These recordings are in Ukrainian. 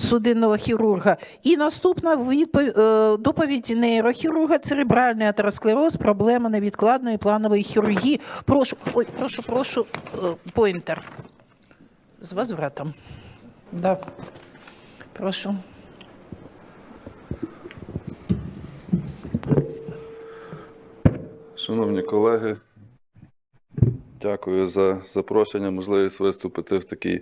судинного хірурга. І наступна е, доповідь нейрохірурга церебральний атеросклероз, проблема невідкладної планової хірургії. Прошу, ой, прошу, прошу, е, поінтер. З возвратом. Да. Прошу. Шановні колеги, дякую за запрошення, можливість виступити в такій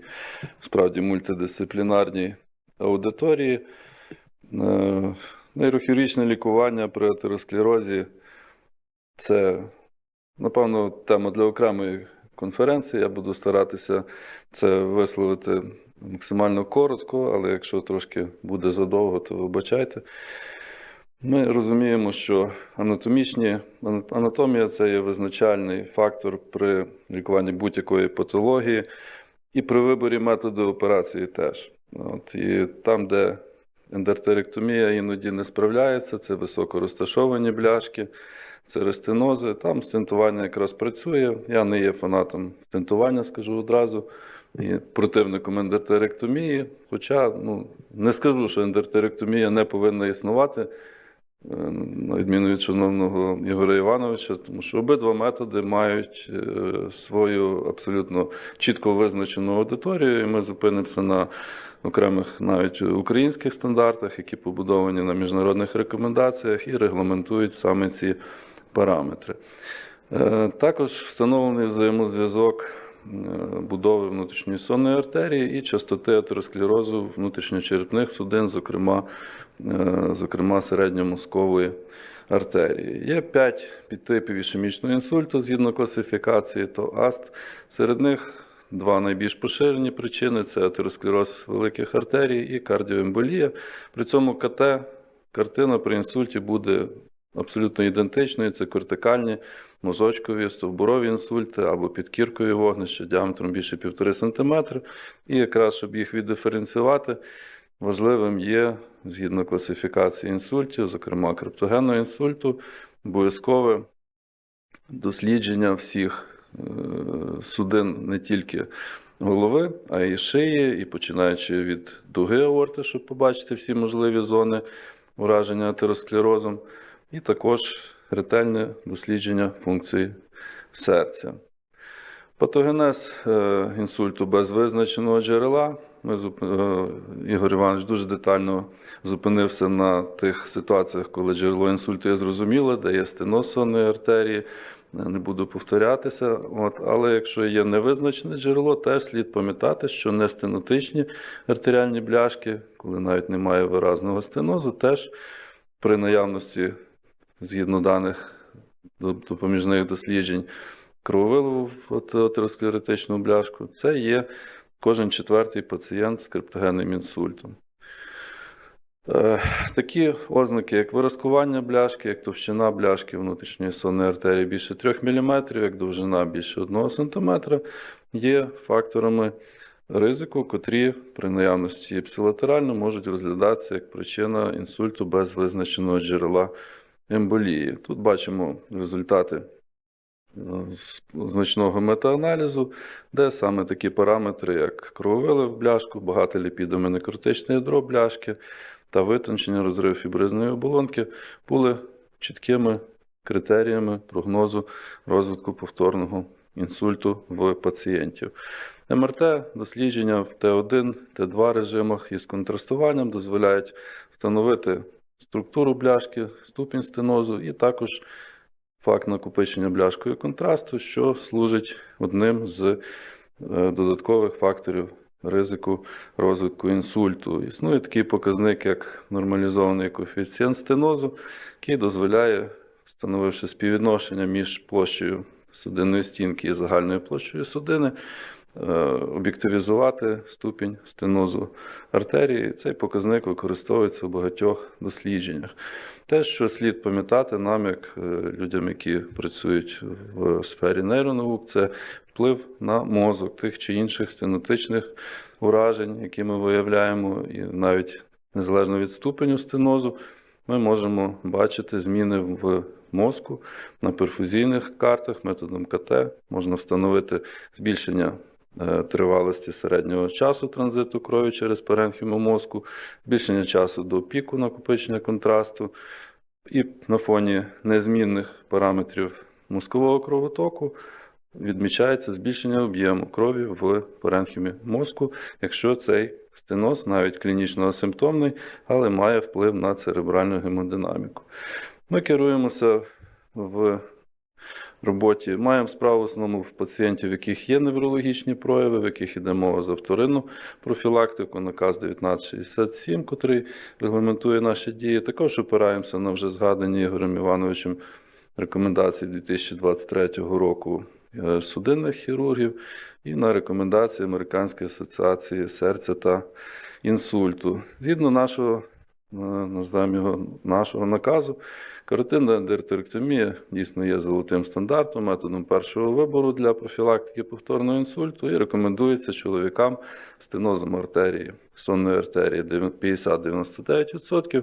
справді мультидисциплінарній аудиторії. Е, Нейрохірургічне лікування при атеросклерозі це, напевно, тема для окремої конференції. Я буду старатися це висловити максимально коротко, але якщо трошки буде задовго, то вибачайте. Ми розуміємо, що анатомічні, анатомія це є визначальний фактор при лікуванні будь-якої патології і при виборі методу операції теж. От, і там, де ендертеректомія іноді не справляється, це високо розташовані бляшки, це рестенози, там стентування якраз працює. Я не є фанатом стентування, скажу одразу, і противником ендертеректомії. Хоча ну, не скажу, що ендертеректомія не повинна існувати на відміну від шановного Ігоря Івановича, тому що обидва методи мають е, свою абсолютно чітко визначену аудиторію, і ми зупинимося на окремих навіть українських стандартах, які побудовані на міжнародних рекомендаціях і регламентують саме ці параметри. Е, Також встановлений взаємозв'язок е, будови внутрішньої сонної артерії і частоти атеросклерозу внутрішньочерепних судин, зокрема, е, зокрема середньомозкової артерії. Є п'ять підтипів ішемічного інсульту згідно класифікації, то АСТ. Серед них два найбільш поширені причини це атеросклероз великих артерій і кардіоемболія. При цьому КТ, картина при інсульті буде абсолютно ідентичною. Це кортикальні, мозочкові, стовбурові інсульти або підкіркові вогнища діаметром більше 1,5 см. І якраз, щоб їх віддиференціювати, важливим є, згідно класифікації інсультів, зокрема криптогенного інсульту, обов'язкове дослідження всіх е, судин не тільки голови, а й шиї, і починаючи від дуги аорти, щоб побачити всі можливі зони ураження атеросклерозом, і також ретельне дослідження функцій серця. Патогенез е, інсульту без визначеного джерела. Ми, е, Ігор Іванович дуже детально зупинився на тих ситуаціях, коли джерело інсульту є зрозуміле, де є стеноз сонної артерії. Е, Не буду повторятися. От, але якщо є невизначене джерело, теж слід пам'ятати, що нестенотичні артеріальні бляшки, коли навіть немає виразного стенозу, теж при наявності, згідно даних допоміжних досліджень, крововиливу в атеросклеротичну бляшку, це є кожен четвертий пацієнт з криптогенним інсультом. Е, Такі ознаки, як виразкування бляшки, як товщина бляшки внутрішньої сонної артерії більше 3 мм, як довжина більше 1 см, є факторами ризику, котрі при наявності іпсилатерально можуть розглядатися як причина інсульту без визначеного джерела емболії. Тут бачимо результати е, значного метааналізу, де саме такі параметри, як крововилив бляшку, багато ліпідами некротичне ядро бляшки та витончення розрив фібризної оболонки, були чіткими критеріями прогнозу розвитку повторного інсульту в пацієнтів. МРТ дослідження в Т1, Т2 режимах із контрастуванням дозволяють встановити структуру бляшки, ступінь стенозу і також факт накопичення бляшкою контрасту, що служить одним з е, додаткових факторів ризику розвитку інсульту. Існує такий показник, як нормалізований коефіцієнт стенозу, який дозволяє, встановивши співвідношення між площею судинної стінки і загальною площею судини, об'єктивізувати ступінь стенозу артерії. Цей показник використовується в багатьох дослідженнях. Те, що слід пам'ятати нам, як е, людям, які працюють в сфері нейронаук, це вплив на мозок тих чи інших стенотичних уражень, які ми виявляємо, і навіть незалежно від ступеню стенозу, ми можемо бачити зміни в мозку на перфузійних картах методом КТ. Можна встановити збільшення е, тривалості середнього часу транзиту крові через паренхіму мозку, збільшення часу до піку накопичення контрасту, і на фоні незмінних параметрів мозкового кровотоку відмічається збільшення об'єму крові в паренхімі мозку, якщо цей стеноз навіть клінічно асимптомний, але має вплив на церебральну гемодинаміку. Ми керуємося в роботі, маємо справу в основному в пацієнтів, в яких є неврологічні прояви, в яких йде мова за вторинну профілактику, наказ 1967, котрий регламентує наші дії. Також опираємося на вже згадані Ігорем Івановичем рекомендації 2023 року е, судинних хірургів і на рекомендації Американської асоціації серця та інсульту. Згідно нашого, е, називаємо його нашого наказу, каротинна ендертеректомія дійсно є золотим стандартом, методом першого вибору для профілактики повторного інсульту і рекомендується чоловікам стенозом артерії, сонної артерії 50-99%,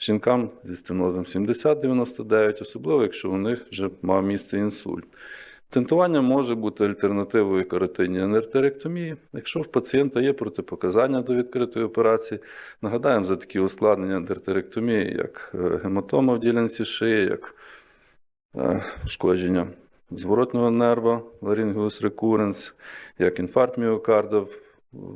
жінкам зі стенозом 70-99%, особливо якщо у них вже мав місце інсульт. Стентування може бути альтернативою каротинній енертеректомії, якщо в пацієнта є протипоказання до відкритої операції. Нагадаємо за такі ускладнення ентертеректомії, як е, гематома в ділянці шиї, як е, ушкодження зворотного нерва, ларінгеус рекуренс, як інфаркт міокарда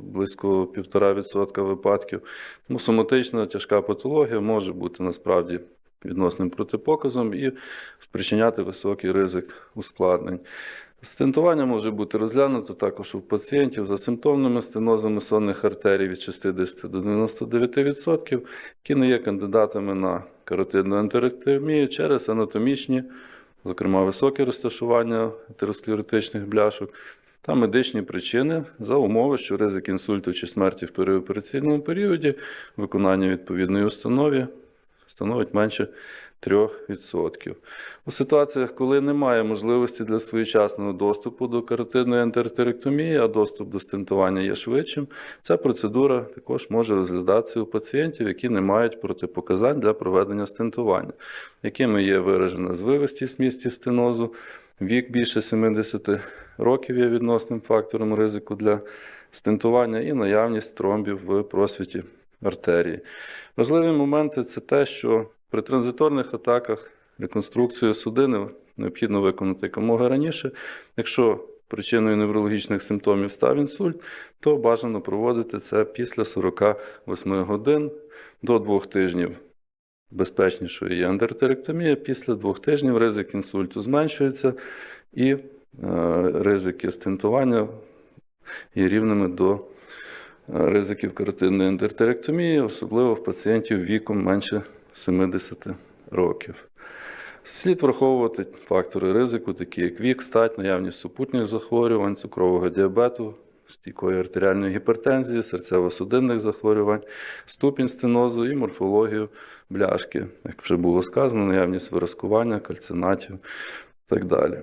близько 1,5% випадків. Тому соматична тяжка патологія може бути насправді відносним протипоказом і спричиняти високий ризик ускладнень. Стентування може бути розглянуто також у пацієнтів за симптомними стенозами сонних артерій від 60 до 99%, які не є кандидатами на каротидну ентеректомію через анатомічні, зокрема високе розташування атеросклеротичних бляшок, та медичні причини за умови, що ризик інсульту чи смерті в переопераційному періоді виконання відповідної установі становить менше 3%. У ситуаціях, коли немає можливості для своєчасного доступу до каротидної ентертеректомії, а доступ до стентування є швидшим, ця процедура також може розглядатися у пацієнтів, які не мають протипоказань для проведення стентування, якими є виражена звивистість в місті стенозу, вік більше 70 років є відносним фактором ризику для стентування і наявність тромбів в просвіті артерії. Важливі моменти це те, що при транзиторних атаках реконструкцію судини необхідно виконати якомога раніше. Якщо причиною неврологічних симптомів став інсульт, то бажано проводити це після 48 годин до 2 тижнів. Безпечнішою є ендертеректомія. Після двох тижнів ризик інсульту зменшується і е, ризики стентування є рівними до ризиків каротидної ендертеректомії, особливо в пацієнтів віком менше 70 років. Слід враховувати фактори ризику, такі як вік, стать, наявність супутніх захворювань, цукрового діабету, стійкої артеріальної гіпертензії, серцево-судинних захворювань, ступінь стенозу і морфологію бляшки, як вже було сказано, наявність виразкування, кальцинатів і так далі.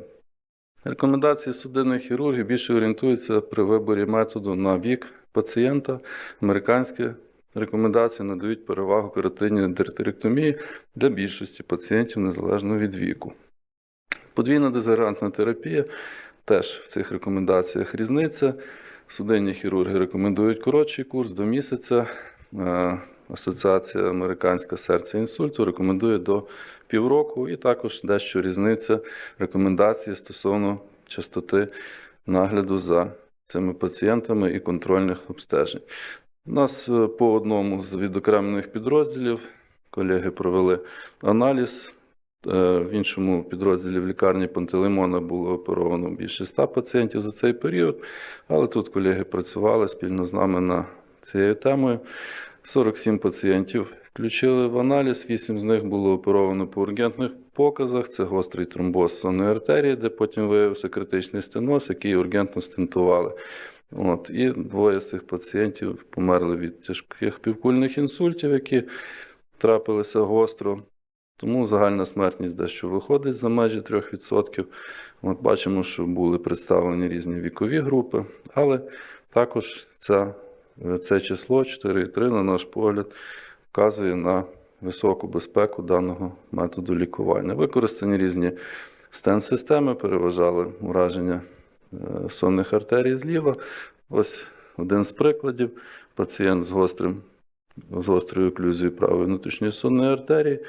Рекомендації судинних хірургів більше орієнтуються при виборі методу на вік пацієнта. Американські рекомендації надають перевагу каротинній ендертеректомії для більшості пацієнтів незалежно від віку. Подвійна дезагрантна терапія теж в цих рекомендаціях різниця. Судинні хірурги рекомендують коротший курс до місяця. Е, Асоціація Американська серця інсульту рекомендує до півроку, і також дещо різниця рекомендацій стосовно частоти нагляду за цими пацієнтами і контрольних обстежень. У нас е, по одному з відокремлених підрозділів колеги провели аналіз. Е, В іншому підрозділі в лікарні Пантелеймона було оперовано більше 100 пацієнтів за цей період, але тут колеги працювали спільно з нами над цією темою. 47 пацієнтів включили в аналіз, 8 з них було оперовано по ургентних показах. Це гострий тромбоз сонної артерії, де потім виявився критичний стеноз, який ургентно стентували. От, і двоє з цих пацієнтів померли від тяжких півкульних інсультів, які трапилися гостро. Тому загальна смертність дещо виходить за межі 3%. От бачимо, що були представлені різні вікові групи, але також ця, це число 4,3, на наш погляд, вказує на високу безпеку даного методу лікування. Використані різні стен-системи, переважали ураження е, сонних артерій зліва. Ось один з прикладів. Пацієнт з гострим з гострою оклюзією правої внутрішньої сонної артерії,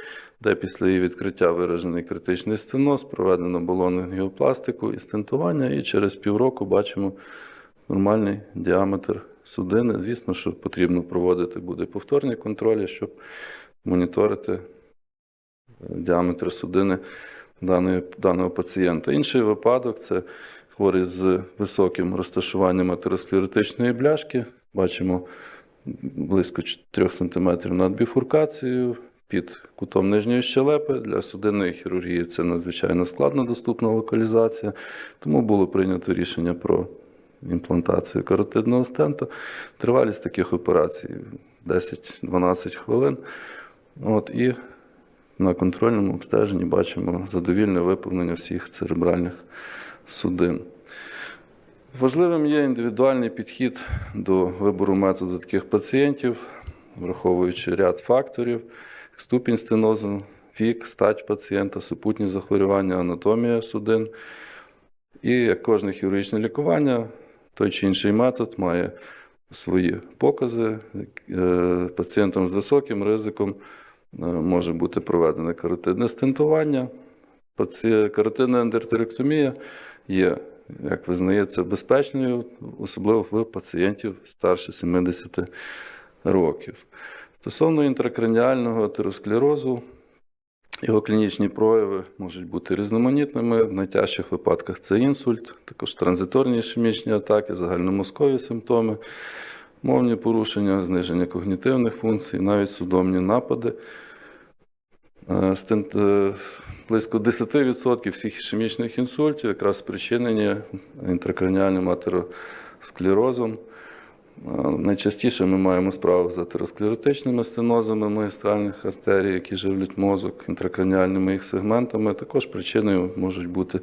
де після її відкриття виражений критичний стеноз, проведено балонну геопластику і стентування, і через півроку бачимо нормальний діаметр судини. Звісно, що потрібно проводити буде повторні контролі, щоб моніторити е, діаметр судини даного пацієнта. Інший випадок це хворий з високим розташуванням атеросклеротичної бляшки. Бачимо близько 3 см над біфуркацією під кутом нижньої щелепи. Для судинної хірургії це надзвичайно складно доступна локалізація, тому було прийнято рішення про імплантацію каротидного стента. Тривалість таких операцій 10-12 хвилин. От, і на контрольному обстеженні бачимо задовільне виповнення всіх церебральних судин. Важливим є індивідуальний підхід до вибору методу таких пацієнтів, враховуючи ряд факторів, ступінь стенозу, вік, стать пацієнта, супутні захворювання, анатомія судин. І як кожне хірургічне лікування, той чи інший метод має свої покази. Е, Пацієнтам з високим ризиком може бути проведене каротидне стентування. Каротидна ендертеректомія є, як визнається, безпечною, особливо в пацієнтів старше 70 років. Стосовно інтракраніального атеросклерозу, його клінічні прояви можуть бути різноманітними. В найтяжчих випадках це інсульт, також транзиторні ішемічні атаки, загальномозкові симптоми, мовні порушення, зниження когнітивних функцій, навіть судомні напади. Е, е, Близько 10% всіх ішемічних інсультів якраз спричинені інтракраніальним атеросклерозом. Е, Найчастіше ми маємо справу з атеросклеротичними стенозами магістральних артерій, які живлять мозок, інтракраніальними їх сегментами. Також причиною можуть бути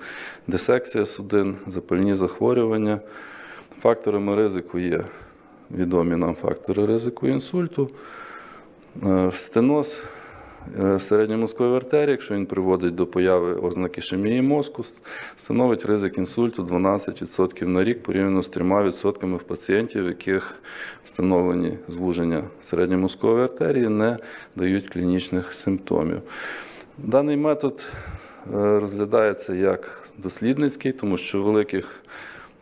дисекція судин, запальні захворювання. Факторами ризику є відомі нам фактори ризику інсульту. Е, Стеноз е, середньомозкової артерії, якщо він приводить до появи ознак ішемії мозку, становить ризик інсульту 12% на рік порівняно з 3% в пацієнтів, у яких встановлені звуження середньомозкової артерії, не дають клінічних симптомів. Даний метод е, розглядається як дослідницький, тому що в великих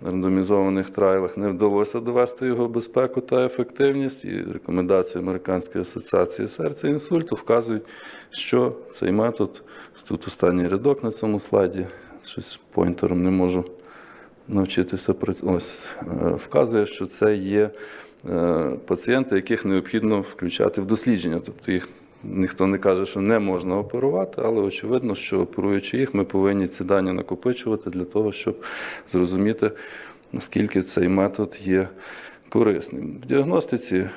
рандомізованих трайлах не вдалося довести його безпеку та ефективність. І рекомендації Американської асоціації серця інсульту вказують, що цей метод, тут останній рядок на цьому слайді, щось поінтером не можу навчитися ось, е, вказує, що це є е, пацієнти, яких необхідно включати в дослідження. Тобто їх ніхто не каже, що не можна оперувати, але очевидно, що оперуючи їх, ми повинні ці дані накопичувати для того, щоб зрозуміти, наскільки цей метод є корисним. В діагностиці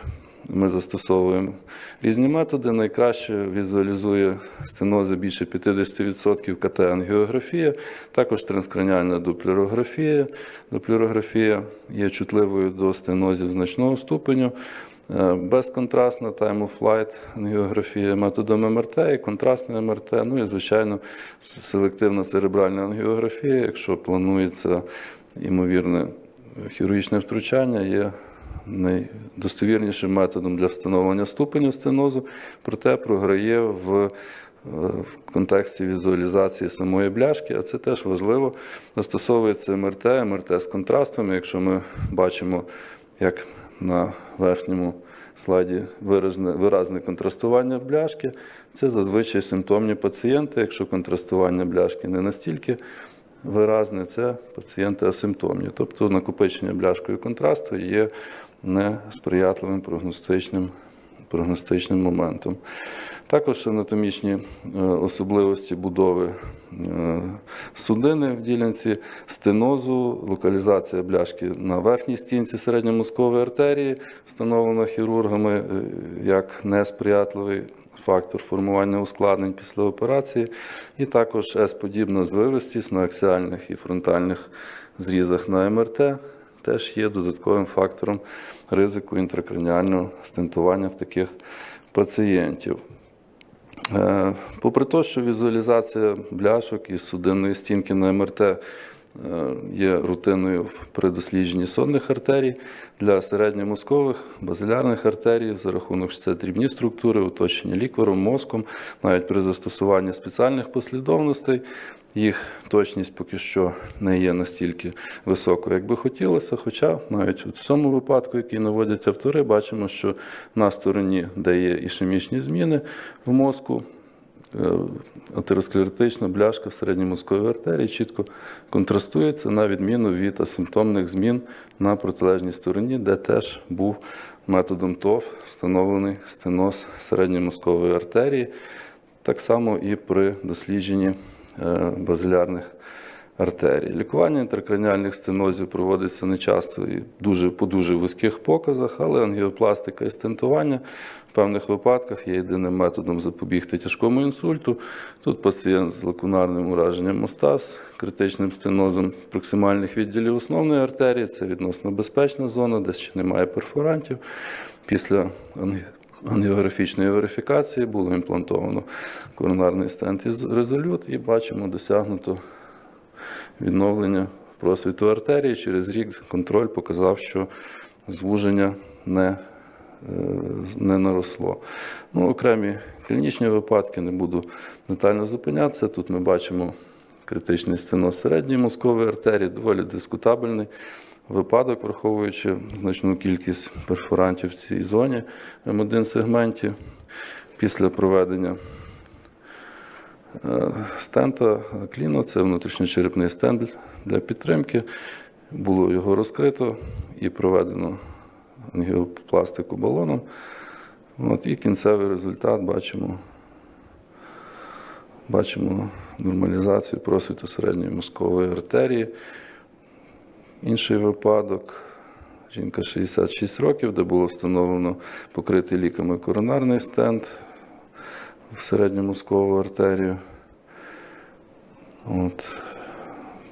ми застосовуємо різні методи. Найкраще візуалізує стенози більше 50% КТ-ангіографія, також транскраніальна доплерографія. Доплерографія є чутливою до стенозів значного ступеню. Е, Безконтрастна time of flight ангіографія методом МРТ і контрастне МРТ. Ну і, звичайно, селективна церебральна ангіографія, якщо планується ймовірне хірургічне втручання, є найдостовірнішим методом для встановлення ступеню стенозу, проте програє в, е, в контексті візуалізації самої бляшки, а це теж важливо. Застосовується МРТ, МРТ з контрастом. Якщо ми бачимо, як на верхньому слайді виразне, виразне контрастування бляшки, це зазвичай симптомні пацієнти. Якщо контрастування бляшки не настільки виразне, це пацієнти асимптомні. Тобто накопичення бляшкою контрасту є несприятливим прогностичним, прогностичним моментом. Також анатомічні е, особливості будови е, судини в ділянці стенозу, локалізація бляшки на верхній стінці середньомозкової артерії, встановлена хірургами е, як несприятливий фактор формування ускладнень після операції, і також С-подібна звивистість на аксіальних і фронтальних зрізах на МРТ теж є додатковим фактором ризику інтракраніального стентування в таких пацієнтів. Е, Попри те, що візуалізація бляшок і судинної стінки на МРТ є рутиною при дослідженні сонних артерій. Для середньомозкових базилярних артерій за рахунок що це дрібні структури, оточені ліквером, мозком, навіть при застосуванні спеціальних послідовностей. Їх точність поки що не є настільки високою, як би хотілося. Хоча навіть у цьому випадку, який наводять автори, бачимо, що на стороні, де є ішемічні зміни в мозку, е, атеросклеротична бляшка в середньомозковій артерії чітко контрастується на відміну від асимптомних змін на протилежній стороні, де теж був методом ТОВ встановлений стеноз середньомозкової артерії. Так само і при дослідженні е, базилярних артерій. Лікування інтеркраніальних стенозів проводиться нечасто і дуже, по дуже вузьких показах, але ангіопластика і стентування в певних випадках є єдиним методом запобігти тяжкому інсульту. Тут пацієнт з лакунарним ураженням моста, з критичним стенозом проксимальних відділів основної артерії. Це відносно безпечна зона, де ще немає перфорантів. Після ангіографічної верифікації було імплантовано коронарний стент із резолют і бачимо досягнуто відновлення просвіту артерії. Через рік контроль показав, що звуження не, е, не наросло. Ну, окремі клінічні випадки не буду детально зупинятися. Тут ми бачимо критичний стеноз середньої мозкової артерії, доволі дискутабельний випадок, враховуючи значну кількість перфорантів в цій зоні М1 сегменті. Після проведення стента Кліно, це внутрішньочерепний стенд для підтримки. Було його розкрито і проведено ангіопластику балоном. От, і кінцевий результат бачимо. Бачимо нормалізацію просвіту середньої мозкової артерії. Інший випадок. Жінка 66 років, де було встановлено покритий ліками коронарний стенд в середньомозкову артерію. От.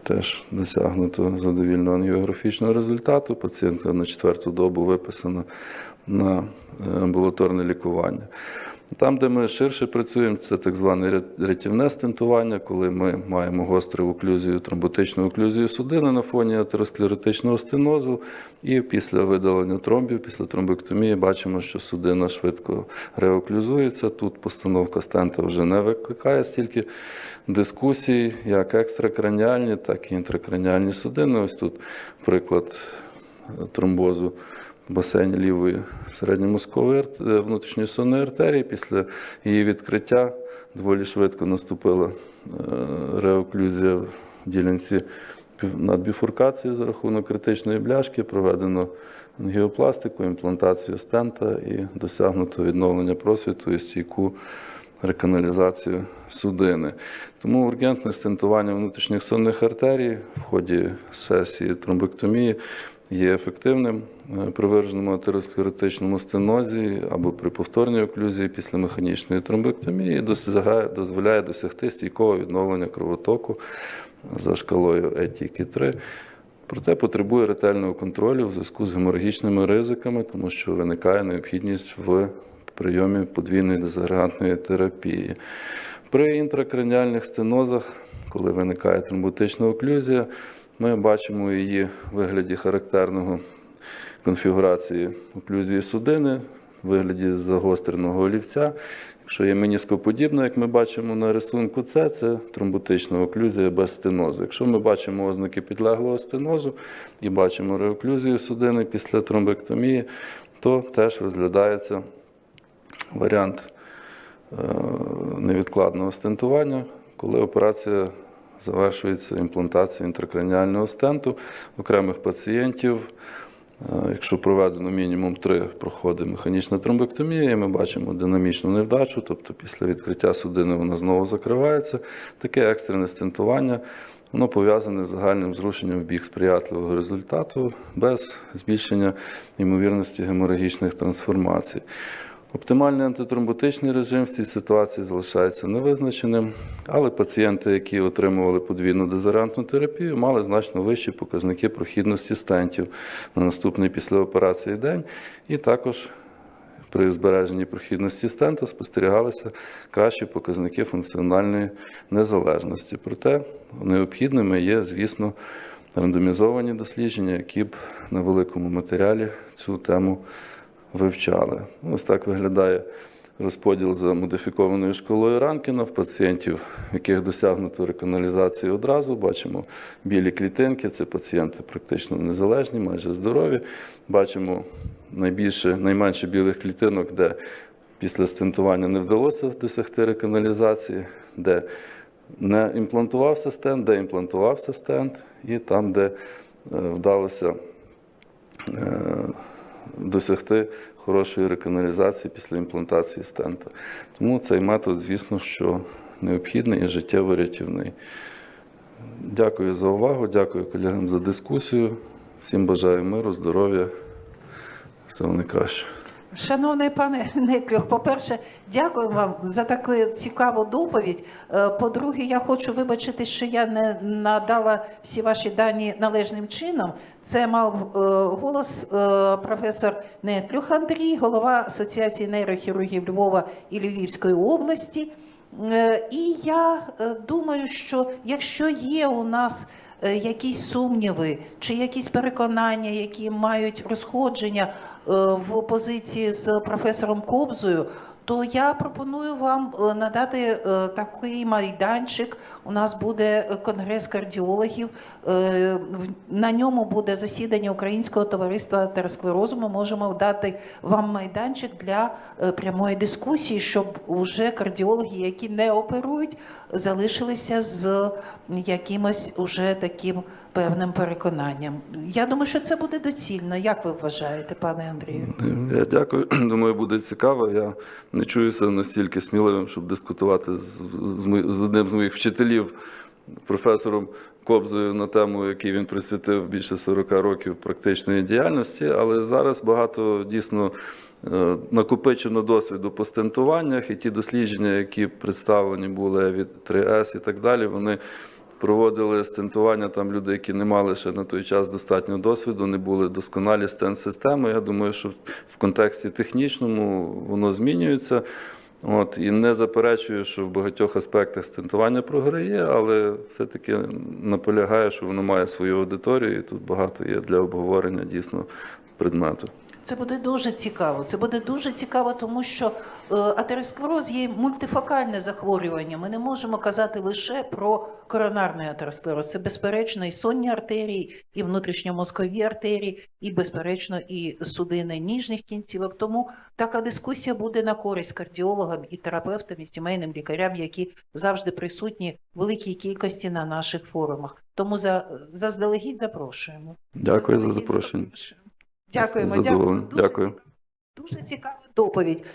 Теж досягнуто задовільного ангіографічного результату. Пацієнтка на четверту добу виписана на е, амбулаторне лікування. Там, де ми ширше працюємо, це так зване ря- рятівне стентування, коли ми маємо гостру оклюзію, тромботичну оклюзію судини на фоні атеросклеротичного стенозу. І після видалення тромбів, після тромбектомії, бачимо, що судина швидко реоклюзується. Тут постановка стента вже не викликає стільки дискусій, як екстракраніальні, так і інтракраніальні судини. Ось тут приклад тромбозу басейні лівої середньомозкової е, внутрішньої сонної артерії. Після її відкриття доволі швидко наступила е, реоклюзія в ділянці над біфуркацією за рахунок критичної бляшки. Проведено ангіопластику, імплантацію стента і досягнуто відновлення просвіту і стійку реканалізацію судини. Тому ургентне стентування внутрішніх сонних артерій в ході сесії тромбектомії є ефективним е, при атеросклеротичному стенозі або при повторній оклюзії після механічної тромбектомії досягає, дозволяє досягти стійкого відновлення кровотоку за шкалою етіки 3. Проте потребує ретельного контролю в зв'язку з геморагічними ризиками, тому що виникає необхідність в прийомі подвійної дезагрегантної терапії. При інтракраніальних стенозах, коли виникає тромботична оклюзія, ми бачимо її в вигляді характерного конфігурації оклюзії судини, в вигляді загостреного олівця. Якщо є меніскоподібна, як ми бачимо на рисунку С, це тромботична оклюзія без стенозу. Якщо ми бачимо ознаки підлеглого стенозу і бачимо реоклюзію судини після тромбектомії, то теж розглядається варіант е, невідкладного стентування, коли операція завершується імплантацією інтракраніального стенту окремих пацієнтів. Е, Якщо проведено мінімум три проходи механічна тромбектомія, ми бачимо динамічну невдачу, тобто після відкриття судини вона знову закривається. Таке екстрене стентування воно пов'язане з загальним зрушенням в бік сприятливого результату без збільшення ймовірності геморагічних трансформацій. Оптимальний антитромботичний режим в цій ситуації залишається невизначеним, але пацієнти, які отримували подвійну дезоріантну терапію, мали значно вищі показники прохідності стентів на наступний після операції день, і також при збереженні прохідності стента спостерігалися кращі показники функціональної незалежності. Проте необхідними є, звісно, рандомізовані дослідження, які б на великому матеріалі цю тему вивчали. Ось так виглядає розподіл за модифікованою школою Ранкіна в пацієнтів, яких досягнуто реканалізації одразу. Бачимо білі клітинки, це пацієнти практично незалежні, майже здорові. Бачимо найбільше, найменше білих клітинок, де після стентування не вдалося досягти реканалізації, де не імплантувався стенд, де імплантувався стенд, і там, де е, вдалося е, досягти хорошої реканалізації після імплантації стента. Тому цей метод, звісно, що необхідний і життєво рятівний. Дякую за увагу, дякую колегам за дискусію. Всім бажаю миру, здоров'я. Всього найкращого. Шановний пане Неклюх, по-перше, дякую вам за таку цікаву доповідь. Е, По-друге, я хочу вибачити, що я не надала всі ваші дані належним чином. Це мав е, голос е, професор Нетлюх Андрій, голова Асоціації нейрохірургів Львова і Львівської області. І я думаю, що якщо є у нас якісь сумніви чи якісь переконання, які мають розходження в позиції з професором Кобзою, то я пропоную вам е, надати е, такий майданчик. У нас буде е, конгрес кардіологів. е, На ньому буде засідання Українського товариства атеросклерозу. Ми можемо дати вам майданчик для е, прямої дискусії, щоб уже кардіологи, які не оперують, залишилися з якимось уже таким певним переконанням. Я думаю, що це буде доцільно. Як ви вважаєте, пане Андрію? Я дякую. Думаю, буде цікаво. Я не чуюся настільки сміливим, щоб дискутувати з, з, з одним з моїх вчителів, професором Кобзою, на тему, який він присвятив більше 40 років практичної діяльності. Але зараз багато дійсно е, накопичено досвіду по стентуваннях, і ті дослідження, які представлені були від 3С і так далі, вони проводили стентування там люди, які не мали ще на той час достатньо досвіду, не були досконалі стент-системи. Я думаю, що в контексті технічному воно змінюється. От, і не заперечую, що в багатьох аспектах стентування програє, але все-таки наполягаю, що воно має свою аудиторію, і тут багато є для обговорення дійсно предмету. Це буде дуже цікаво. Це буде дуже цікаво, тому що е, атеросклероз є мультифокальне захворювання. Ми не можемо казати лише про коронарний атеросклероз. Це безперечно і сонні артерії, і внутрішньомозкові артерії, і безперечно і судини ніжніх кінцівок. Тому така дискусія буде на користь кардіологам і терапевтам, і сімейним лікарям, які завжди присутні в великій кількості на наших форумах. Тому за заздалегідь запрошуємо. Дякую за Заздалегідь запрошення. Дякуємо, Задоволений. дякуємо. Дуже, Дякую. Дуже цікава доповідь.